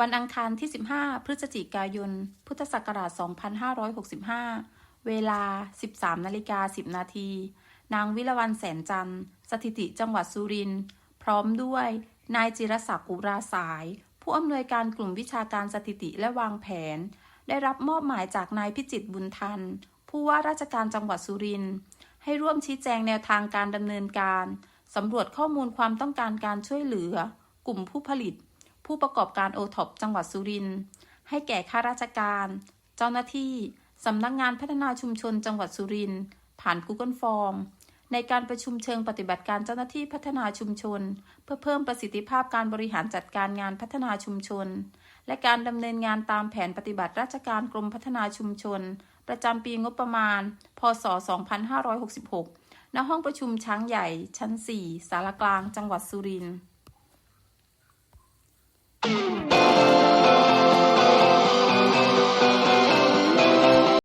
วันอังคารที่ 15 พฤศจิกายน พุทธศักราช 2565 เวลา 13นาฬิกา10 นาที นางวิรวันแสนจันทร์ สถิติจังหวัดสุรินทร์พร้อมด้วย นายจิรศักดิ์อุราสาย ผู้อำนวยการกลุ่มวิชาการสถิติและวางแผน ได้รับมอบหมายจากนายพิจิตบุญทัน ผู้ว่าราชการจังหวัดสุรินทร์ให้ร่วมชี้แจงแนวทางการดำเนินการสำรวจข้อมูลความต้องการการช่วยเหลือ กลุ่มผู้ผลิต ผู้ประกอบการโอท็อปจังหวัดสุรินทร์ให้แก่ข้าราชการ เจ้าหน้าที่สำนักงานพัฒนาชุมชนจังหวัดสุรินทร์ผ่าน Google Form ในการประชุมเชิงปฏิบัติการเจ้าหน้าที่พัฒนาชุมชน เพื่อเพิ่มประสิทธิภาพการบริหารจัดการงานพัฒนาชุมชน และการดำเนินงานตามแผนปฏิบัติราชการกรมพัฒนาชุมชน ประจำปีงบประมาณ พศ 2566 ณ ห้องประชุมช้างใหญ่ ชั้น 4 สารกลาง จังหวัดสุรินทร์